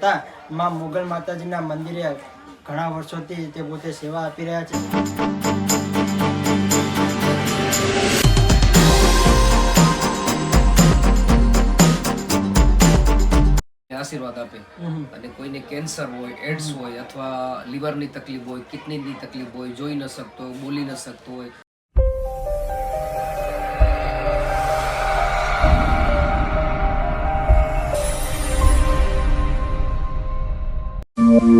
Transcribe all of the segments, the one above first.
છતાં માં મોગલ માતાજીના મંદિરે ઘણા વર્ષોથી તે પોતે સેવા આપી રહ્યા છે. આશીર્વાદ આપે. અને કોઈને કેન્સર હોય એડ્સ હોય અથવા લીવરની તકલીફ હોય કિડનીની તકલીફ હોય જોઈ ન શકતો બોલી ન શકતો હોય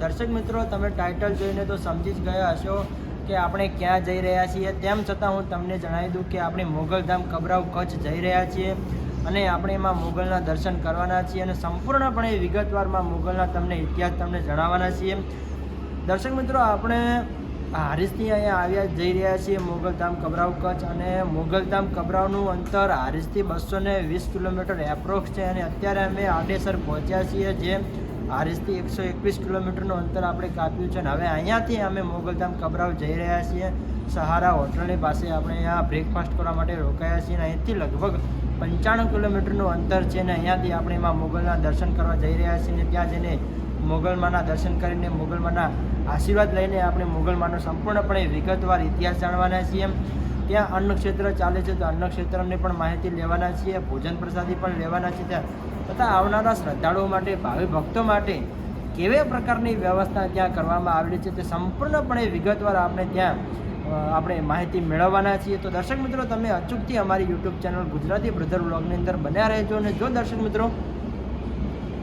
દર્શક મિત્રો, તમે ટાઇટલ જોઈને તો સમજી જ ગયા હશો કે આપણે ક્યાં જઈ રહ્યા છીએ. તેમ છતાં હું તમને જણાવી દઉં કે આપણે મોગલધામ કબરાવ કચ્છ જઈ રહ્યા છીએ અને આપણે એમાં મોગલના દર્શન કરવાના છીએ અને સંપૂર્ણપણે વિગતવારમાં મોગલના તમને ઇતિહાસ તમને જણાવવાના છીએ. દર્શક મિત્રો, આપણે હારીસથી અહીંયા આવ્યા જઈ રહ્યા છીએ મોગલધામ કબરાવ કચ્છ અને મોગલધામ કબરાવનું અંતર હારીસથી બસો વીસ કિલોમીટર એપ્રોક્સ છે અને અત્યારે અમે આડેસર પહોંચ્યા છીએ જે હારીસથી એકસો એકવીસ કિલોમીટરનું અંતર આપણે કાપ્યું છે અને હવે અહીંયાથી અમે મોગલધામ કબરાવ જઈ રહ્યા છીએ. સહારા હોટલની પાસે આપણે અહીંયા બ્રેકફાસ્ટ કરવા માટે રોકાયા છીએ અને અહીંથી લગભગ પંચાણું કિલોમીટરનું અંતર છે અને અહીંયાથી આપણે એમાં મોગલના દર્શન કરવા જઈ રહ્યા છીએ અને ત્યાં જઈને મોગલમાના દર્શન કરીને મોગલમાના આશીર્વાદ લઈને આપણે મોગલમાનો સંપૂર્ણપણે વિગતવાર ઇતિહાસ જાણવાના છીએ. ત્યાં અન્ન ક્ષેત્ર ચાલે છે તો અન્ન ક્ષેત્રની પણ માહિતી લેવાના છીએ, ભોજન પ્રસાદી પણ લેવાના છે ત્યાં. તથા આવનારા શ્રદ્ધાળુઓ માટે, ભાવિ ભક્તો માટે કેવા પ્રકારની વ્યવસ્થા ત્યાં કરવામાં આવેલી છે તે સંપૂર્ણપણે વિગતવાર આપણે ત્યાં આપણે માહિતી મેળવવાના છીએ. તો દર્શક મિત્રો, તમે અચૂકથી અમારી યુટ્યુબ ચેનલ ગુજરાતી બ્રધર બ્લોગની અંદર બન્યા રહેજો અને જો દર્શક મિત્રો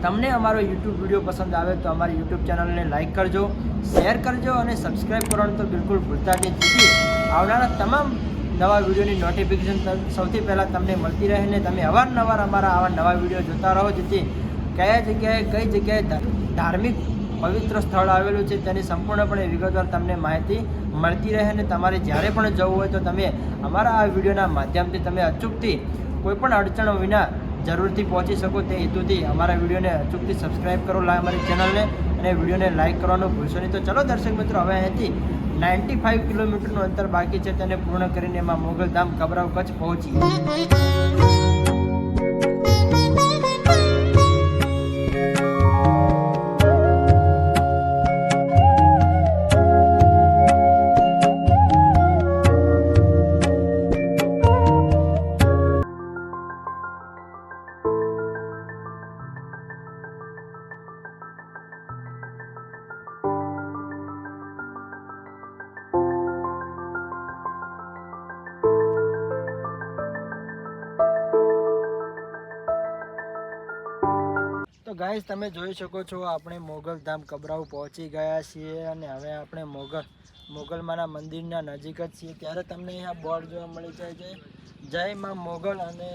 તમને અમારો યુટ્યુબ વીડિયો પસંદ આવે તો અમારી યુટ્યુબ ચેનલને લાઇક કરજો, શેર કરજો અને સબસ્ક્રાઈબ કરવાનું તો બિલકુલ ભૂલતા નહીં. આવનારા તમામ નવા વિડીયોની નોટિફિકેશન સૌથી પહેલાં તમને મળતી રહે ને તમે અવારનવાર અમારા આવા નવા વીડિયો જોતા રહો, જેથી કયા જગ્યાએ, કઈ જગ્યાએ ધાર્મિક પવિત્ર સ્થળ આવેલું છે તેની સંપૂર્ણપણે વિગતવાર તમને માહિતી મળતી રહે અને તમારે જ્યારે પણ જવું હોય તો તમે અમારા આ વિડીયોના માધ્યમથી તમે અચૂકથી કોઈપણ અડચણો વિના જરૂરથી પહોંચી શકો. તે હેતુથી અમારા વિડીયોને અચૂકથી સબસ્ક્રાઇબ કરો, અમારી ચેનલને અને વિડીયોને લાઇક કરવાનું ભૂલશો નહીં. તો ચલો દર્શક મિત્રો, હવે અહીંયાથી નાઇન્ટી ફાઇવ કિલોમીટરનું અંતર બાકી છે તેને પૂર્ણ કરીને એમાં મોગલધામ કબરાવ કચ્છ પહોંચી. તો ગાઈઝ તમે જોઈ શકો છો આપણે મોગલધામ કબરાઉ પહોંચી ગયા છીએ અને હવે આપણે મોગલ મોગલમાના મંદિરના નજીક જ છીએ. ત્યારે તમને અહીંયા બોર્ડ જોવા મળી જાય છે. જય માં મોગલ અને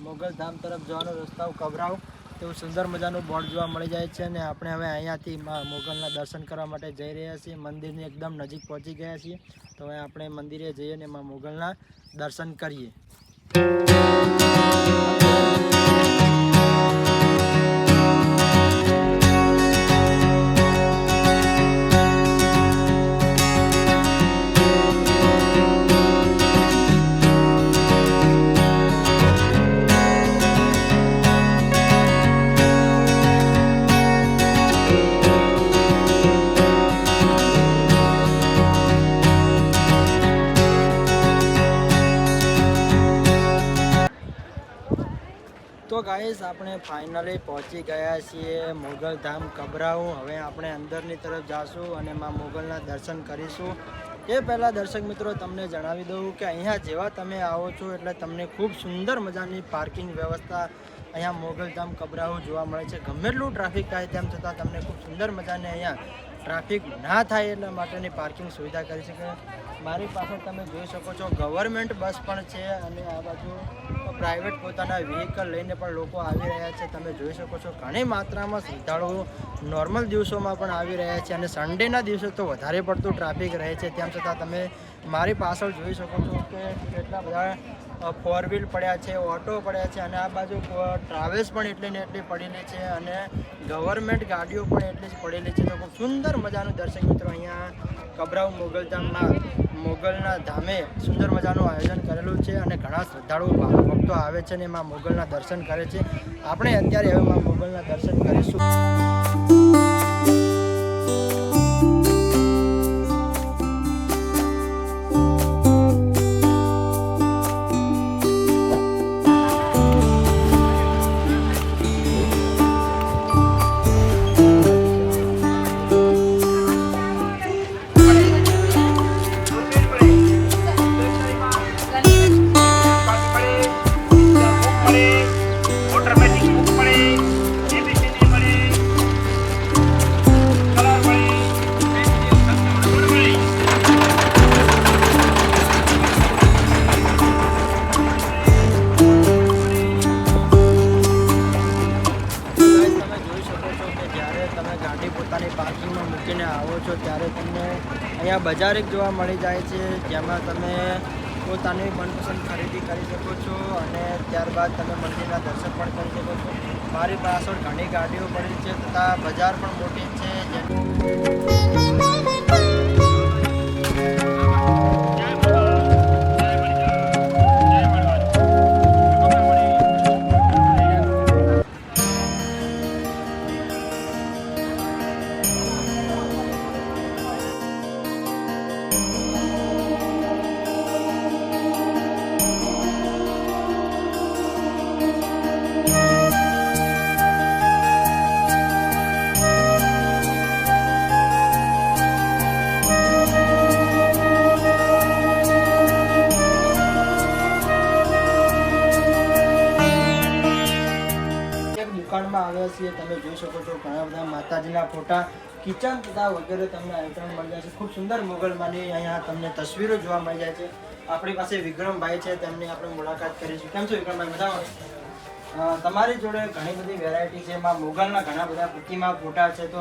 મોગલધામ તરફ જવાનો રસ્તાઓ કબરાઉ. તેવું સુંદર મજાનું બોર્ડ જોવા મળી જાય છે અને આપણે હવે અહીંયાથી માં મોગલના દર્શન કરવા માટે જઈ રહ્યા છીએ. મંદિરની એકદમ નજીક પહોંચી ગયા છીએ. તો હવે આપણે મંદિરે જઈએ અને માં મોગલના દર્શન કરીએ. ફાઇનલી પહોંચી ગયા છીએ મોગલધામ કબરાઉ. હવે આપણે અંદરની તરફ જાશું અને માં મોગલના દર્શન કરીશું. એ પહેલાં દર્શક મિત્રો, તમને જણાવી દઉં કે અહીંયા જેવા તમે આવો છો એટલે તમને ખૂબ સુંદર મજાની પાર્કિંગ વ્યવસ્થા અહીંયા મોગલધામ કબરાઉ જોવા મળે છે. ગમે એટલું ટ્રાફિક થાય તેમ છતાં તમને ખૂબ સુંદર મજાની અહીંયા ટ્રાફિક ના થાય એટલા માટેની પાર્કિંગ સુવિધા કરી શકે મારી પાછળ તમે જોઈ શકો છો ગવર્મેન્ટ બસ પણ છે અને આ બાજુ પ્રાઇવેટ પોતાના વ્હીકલ લઈને પણ લોકો આવી રહ્યા છે. તમે જોઈ શકો છો, ઘણી માત્રામાં શ્રદ્ધાળુઓ નોર્મલ દિવસોમાં પણ આવી રહ્યા છે અને સન્ડેના દિવસે તો વધારે પડતું ટ્રાફિક રહે છે. તેમ છતાં તમે મારી પાછળ જોઈ શકો છો કે કેટલા બધા ફોર વ્હીલ પડ્યા છે ઓટો પડ્યા છે અને આ બાજુ ટ્રાવેલ્સ પણ એટલી ને એટલી પડેલી છે અને ગવર્મેન્ટ ગાડીઓ પણ એટલી જ પડેલી છે. તો સુંદર મજાનું દર્શક મિત્રો અહીંયા કબરાવ મોગલધામમાં મોગલના ધામે સુંદર મજાનું આયોજન કરેલું છે અને ઘણા શ્રદ્ધાળુઓ ભક્તો આવે છે અને એમાં મોગલના દર્શન કરે છે. આપણે અત્યારે હવે માં મોગલના દર્શન કરીશું. ગાડી પોતાની પાર્કિંગમાં મૂકીને આવો છો ત્યારે તમને અહીંયા બજાર એક જોવા મળી જાય છે, જેમાં તમે પોતાની મનપસંદ ખરીદી કરી શકો છો અને ત્યારબાદ તમે મંદિરના દર્શન પણ કરી શકો છો. મારી પાછળ ઘણી ગાડીઓ પડી છે તથા બજાર પણ મોટી છે. જેનું માતાજીના ફોટા કિચન તથા વગેરે તમને આઈટમ મળી જાય છે. ખૂબ સુંદર મોગલમાંની અહીંયા તમને તસવીરો જોવા મળી જાય છે. આપણી પાસે વિક્રમભાઈ છે તેમની આપણે મુલાકાત કરીશું કેમ છો વિક્રમભાઈ બધા તમારી જોડે ઘણી બધી વેરાયટી છે. એમાં મોગલના ઘણા બધા પ્રતિમા ફોટા છે. તો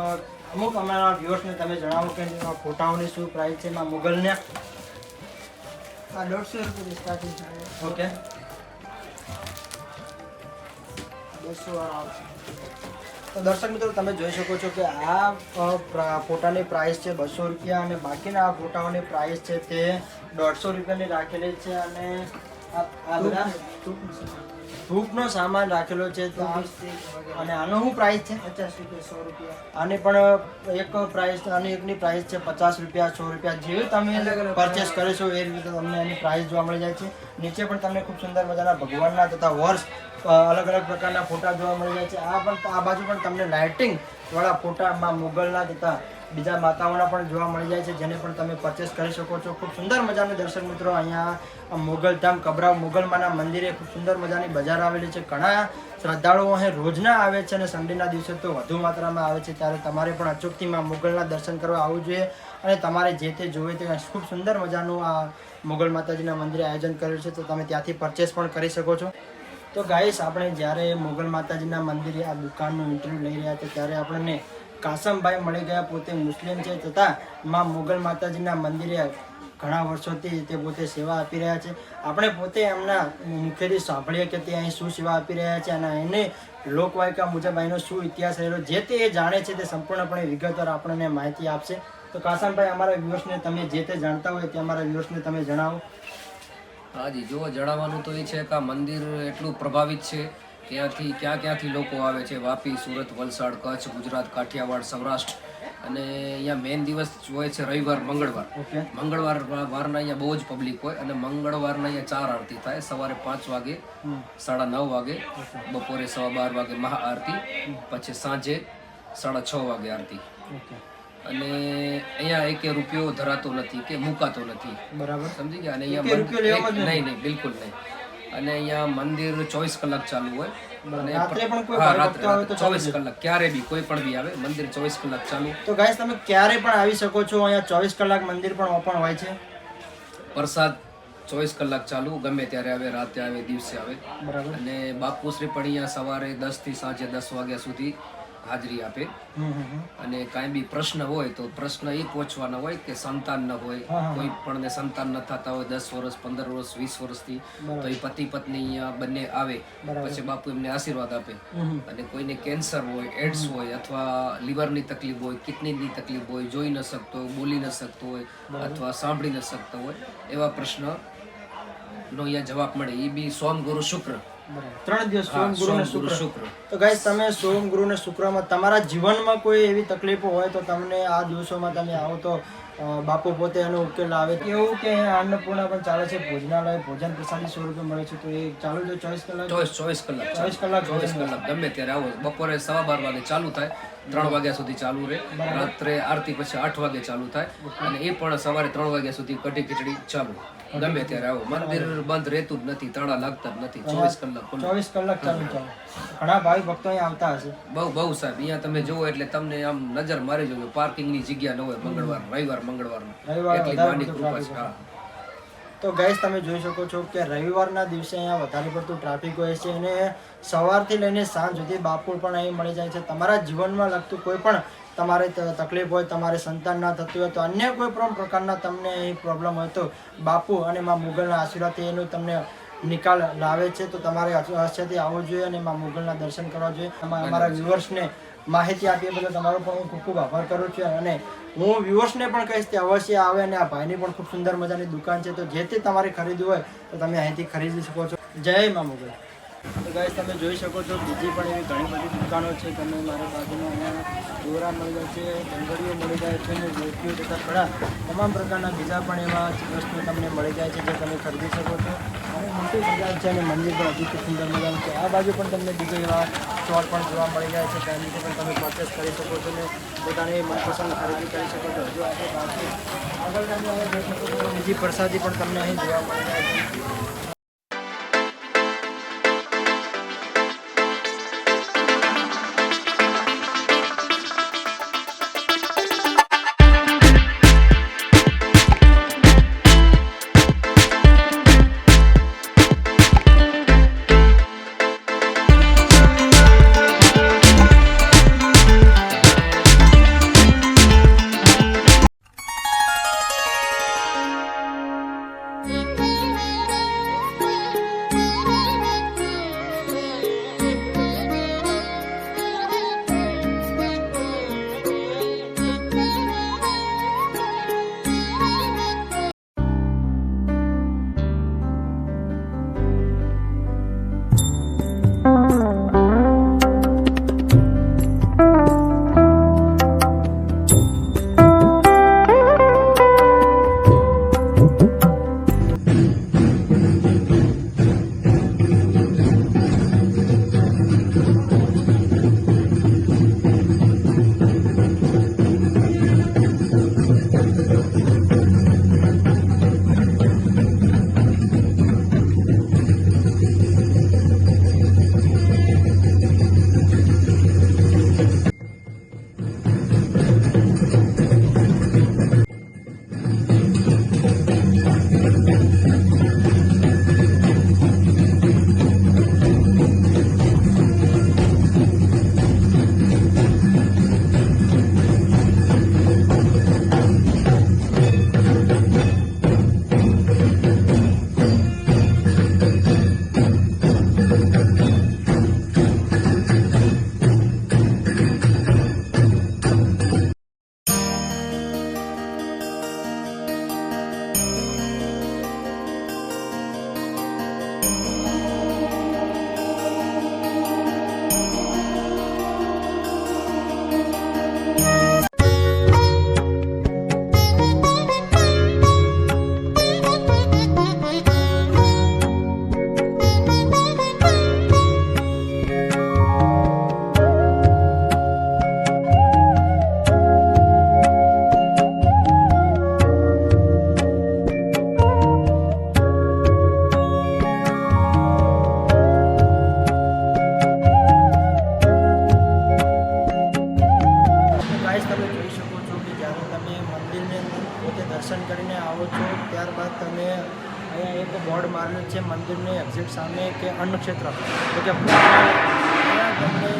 અમુક અમારા વ્યુઅર્સને તમે જણાવો કે ફોટાઓની શું પ્રાઇસ છે એમાં મોગલને? દોઢસો રૂપિયાની સ્ટાર્ટિંગ ઓકે. બસો વાળા આવશે. તો દર્શક મિત્રો તમે જોઈ શકો છો કે આ ફોટાની પ્રાઇસ છે બસો રૂપિયા અને બાકીના આ ફોટાઓની પ્રાઇસ છે તે દોઢસો રૂપિયાની રાખેલી છે અને આ આ બધા ધૂપનો સામાન રાખેલો છે અને આનો શું પ્રાઇસ છે? પચાસ રૂપિયા સો રૂપિયા. આની પણ એક પ્રાઇસ આની એકની પ્રાઇસ છે પચાસ રૂપિયા સો રૂપિયા. જેવી તમે પરચેસ કરીશો એ રીતે તમને એની પ્રાઇસ જોવા મળી જાય છે. નીચે પણ તમને ખૂબ સુંદર મજાના ભગવાનના તથા વર્ષ અલગ અલગ પ્રકારના ફોટા જોવા મળી જાય છે. આ પણ આ બાજુ પણ તમને લાઇટિંગ વાળા ફોટામાં મુગલના તથા બીજા માતાઓના પણ જોવા મળી જાય છે, જેને પણ તમે પરચેસ કરી શકો છો. ખૂબ સુંદર મજાનું દર્શક મિત્રો અહીંયા મોગલધામ કબરાવ મોગલમાના મંદિરે ખૂબ સુંદર મજાની બજાર આવેલી છે. ઘણા શ્રદ્ધાળુઓ અહીં રોજના આવે છે અને સન્ડેના દિવસે તો વધુ માત્રામાં આવે છે, ત્યારે તમારે પણ અચૂકથી માં મુગલના દર્શન કરવા આવવું જોઈએ અને તમારે જે તે જોવે તે ખૂબ સુંદર મજાનું આ મુગલ માતાજીના મંદિરે આયોજન કર્યું છે, તો તમે ત્યાંથી પરચેસ પણ કરી શકો છો. તો ગાઈસ, આપણે જ્યારે મુગલ માતાજીના મંદિરે આ દુકાનનું ઇન્ટરવ્યૂ લઈ રહ્યા હતા, ત્યારે આપણને કાસમભાઈ મળી ગયા પોતે મુસ્લિમ છે તથા માં મુગલ માતાજીના મંદિરે ઘણા વર્ષોથી તે પોતે સેવા આપી રહ્યા છે. આપણે પોતે એમના મુખ્યથી સાંભળીએ કે તે અહીં શું સેવા આપી રહ્યા છે અને એને લોકવાયકા મુજબ અહીંનો શું ઇતિહાસ રહેલો, જે તે એ જાણે છે તે સંપૂર્ણપણે વિગતવાર આપણને માહિતી આપશે. તો કાસમભાઈ, અમારા વ્યુઅર્સને તમે જે તે જાણતા હોય તે અમારા વ્યુઅર્સને તમે જણાવો. હાજી જો જણાવવાનું તો એ છે કે આ મંદિર એટલું પ્રભાવિત છે ત્યાંથી ક્યાં ક્યાંથી લોકો આવે છે? વાપી સુરત વલસાડ કચ્છ ગુજરાત કાઠિયાવાડ સૌરાષ્ટ્ર. અને અહીંયા મેઇન દિવસ હોય છે રવિવાર મંગળવાર. મંગળવાર વારના અહીંયા બહુ જ પબ્લિક હોય અને મંગળવારના અહીંયા ચાર આરતી થાય. સવારે પાંચ વાગે સાડા નવ વાગે બપોરે સવા બાર વાગે મહાઆરતી પછી સાંજે સાડા છ વાગે આરતી. ઓકે. અને અહીંયા એક રૂપિયો ધરાતો નથી કે મુકાતો નથી. બરાબર. સમજી ગયા? અને અહીંયા મન- નહીં નહીં બિલકુલ નહીં. અને અહીંયા મંદિર ચોવીસ કલાક ચાલુ હોય. અને કોઈ હા, રાત્રે ચોવીસ કલાક ક્યારે બી કોઈ પણ બી આવે મંદિર ચોવીસ કલાક ચાલુ. તો ગાઈસ તમે ક્યારે પણ આવી શકો છો. અહીંયા ચોવીસ કલાક મંદિર પણ ઓપન હોય છે. પ્રસાદ ચોવીસ કલાક ચાલુ ગમે ત્યારે આવે રાતે આવે દિવસે આવે. બરાબર. અને બાપુશ્રી પણ અહીંયા સવારે દસથી સાંજે દસ વાગ્યા સુધી હાજરી આપે. અને કાંઈ બી પ્રશ્ન હોય તો પ્રશ્ન એ પૂછવાના હોય કે સંતાન ન હોય. કોઈ પણ ને સંતાન ન થતા હોય દસ વર્ષ પંદર વર્ષ વીસ વર્ષથી તો એ પતિ પત્ની બંને આવે. પછી બાપુ એમને આશીર્વાદ આપે. અને કોઈને કેન્સર હોય એડ્સ હોય અથવા લીવરની તકલીફ હોય કિડનીની તકલીફ હોય જોઈ ન શકતો હોય બોલી ન શકતો હોય અથવા સાંભળી ન શકતો હોય એવા પ્રશ્ન નો અહીંયા જવાબ મળે. એ બી સોમ ગુરુ શુક્ર. ત્રણ દિવસ સોમ ગુરુ અને શુક્ર. શુક્ર. તો ગાઈસ તમે સોમ ગુરુ અને શુક્રમાં તમારા જીવનમાં કોઈ એવી તકલીફો હોય તો તમને આ દિવસોમાં તમે આવો તો બાપુ પોતે એનો ઉકેલ આવે એવું કે અન્નપૂર્ણા પણ ચાલે છે ભોજનાલય ભોજન પ્રસાદી સો રૂપિયા મળે છે તો એ ચાલુ છે ચોવીસ કલાક? ચોવીસ ચોવીસ કલાક ચોવીસ કલાક ચોવીસ કલાક. ગમે ત્યારે આવો. બપોરે સવા બાર વાગે ચાલુ થાય. ત્રણ વાગ્યા સુધી ચાલુ રહે. રાત્રે આરતી પછી આઠ વાગે ચાલુ થાય. અને એ પણ સવારે ત્રણ વાગ્યા સુધી કઢી ખીચડી ચાલુ. ગમે ત્યારે આવો. મંદિર બંધ રહેતું જ નથી તાળા લાગતા જ નથી ચોવીસ કલાક ચોવીસ કલાક ચાલુ ચાલે. ઘણા ભાવિ ભક્તો અહીંયા આવતા હશે. બહુ બહુ સાહેબ. અહીંયા તમે જુઓ એટલે તમને આમ નજર મારી જોજો. પાર્કિંગની જગ્યા ન હોય મંગળવાર રવિવાર મંગળવાર એટલી વધારે કૃપા છે. હા. તો ગાઈસ તમે જોઈ શકો છો કે રવિવારના દિવસે અહીંયા વધારે પડતું ટ્રાફિક હોય છે અને સવારથી લઈને સાંજ સુધી બાપુ પણ અહીં મળી જાય છે. તમારા જીવનમાં લગતું કોઈ પણ તમારે તકલીફ હોય તમારે સંતાન ના થતું હોય તો અન્ય કોઈ પણ પ્રકારના તમને પ્રોબ્લેમ હોય તો બાપુ અને મા મુગલના આશીર્વાદથી એનું તમને નિકાલ લાવે છે. તો તમારે અવશ્યથી આવવું જોઈએ અને માં મુગલના દર્શન કરવા જોઈએ. અમા- અમારા વ્યુઅર્સને માહિતી આપીએ બદલ તમારો પણ હું ખૂબ ખૂબ આભાર કરું છું અને હું વ્યુઅર્સને પણ કહીશ કે અવશ્ય આવે અને આ ભાઈની પણ ખૂબ સુંદર મજાની દુકાન છે. તો જે તે તમારે ખરીદવું હોય તો તમે અહીંથી ખરીદી શકો છો. જય મા મુગલ. તો ગાઈસ તમે જોઈ શકો છો, બીજી પણ એવી ઘણી બધી દુકાનો છે. તમે મારા બાજુમાં અહીંયા દોરા મળી જાય છે બંગડીઓ મળી જાય છે અને મોતીઓ તથા કડા તમામ પ્રકારના બીજા પણ એવા વસ્તુઓ તમને મળી જાય છે જે તમે ખરીદી શકો છો. અને મોટી બજાર છે અને મંદિર પણ ખૂબ સુંદર મજાનું છે. આ બાજુ પણ તમને બીજા એવા સ્ટોલ પણ જોવા મળી જાય છે ત્યાંથી પણ તમે પરચેસ કરી શકો છો અને પોતાની મનપસંદ ખરીદી કરી શકો છો. હજુ બાકી. આગળ તમે અહીંયા જોઈ શકો છો, બીજી પ્રસાદી પણ તમને અહીં જોવા મળી જાય છે. મંદિરની એક્ઝિટ સામે કે અન્નક્ષેત્ર તો કે તમને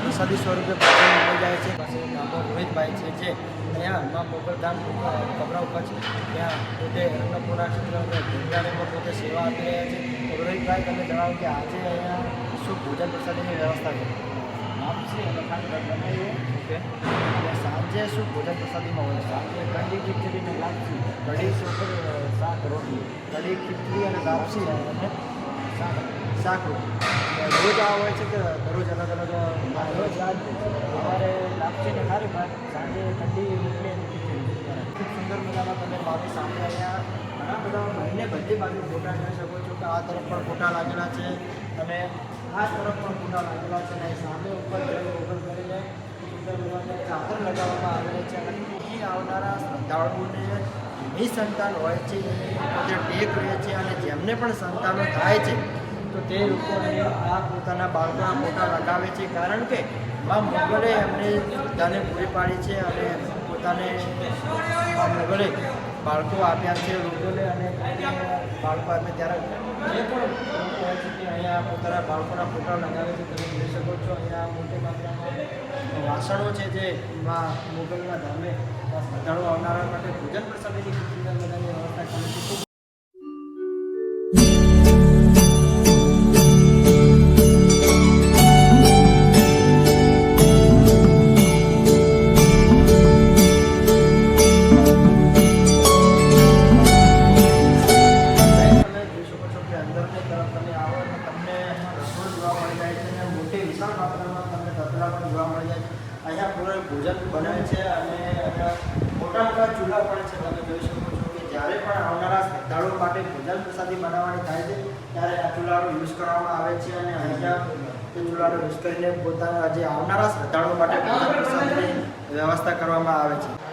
પ્રસાદી સ્વરૂપે મળી જાય છે. પાસે ગામો રોહિતભાઈ છે જે અહીંયા મા મોગલધામ કપરા ઉપર છે. ત્યાં પોતે અન્નપૂર્ણા ક્ષેત્ર ભૂંજાણીમાં પોતે સેવા આપી રહ્યા છે. રોહિતભાઈ, તમે જણાવો કે આજે અહીંયા શું ભોજન પ્રસાદીની વ્યવસ્થા છે? ખાંડ બનાવીએ ઓકે સાંજે શું ભોજન પ્રસાદીમાં હોય? સાંજે કઢી ખીચડી ને લાપસી. કઢી સુપર શાક રોટલી. કઢી ખીચડી અને લાપસી અને શાક. શાક રોટલી. રોજ આ હોય છે કે દરરોજ અલગ અલગ રોજ રાત સવારે લાપસી ને ખારી ભાત સાંજે ઠંડી રોટલી અને ખીચડી. ખૂબ સુંદર મજાના તમે મારી સામે અહીંયા ઘણા બધા મહિને બધી બાજુ ફોટા જોઈ શકો છો કે આ તરફ પણ ફોટા લાગેલા છે. અને આ તરફ પણ ફોટા લાગેલા છે અને સામે ઉપર જઈ ઓગળ કરીને મજાની લગાવવામાં આવેલી છે અને અહીં આવનારા શ્રદ્ધાળુઓને નિસંતાન હોય છે એ પોતે ટેક રહે છે અને જેમને પણ સંતાનો થાય છે તો તે લોકોને આ પોતાના બાળકોના ફોટા લગાવે છે કારણ કે મા મોગલે એમને બધાને પૂરી પાડી છે અને પોતાને મોગલે બાળકો આપ્યા છે લોકોને અને બાળકો આપે ત્યારે જે પણ તે અહીંયા પોતાના બાળકોના ફોટા લગાવે છે, તમે જોઈ શકો છો. અહીંયા મોટી માત્રામાં વાસણો છે જે મોગલના ધામે શ્રદ્ધાળુ આવનારા માટે ભોજન પ્રસાદીની બધાની વ્યવસ્થા કરે છે. ખૂબ આવે છે અને અહીંયા તે ચૂલાનો પોતાના જે આવનારા શ્રદ્ધાળુઓ માટે વ્યવસ્થા કરવામાં આવે છે.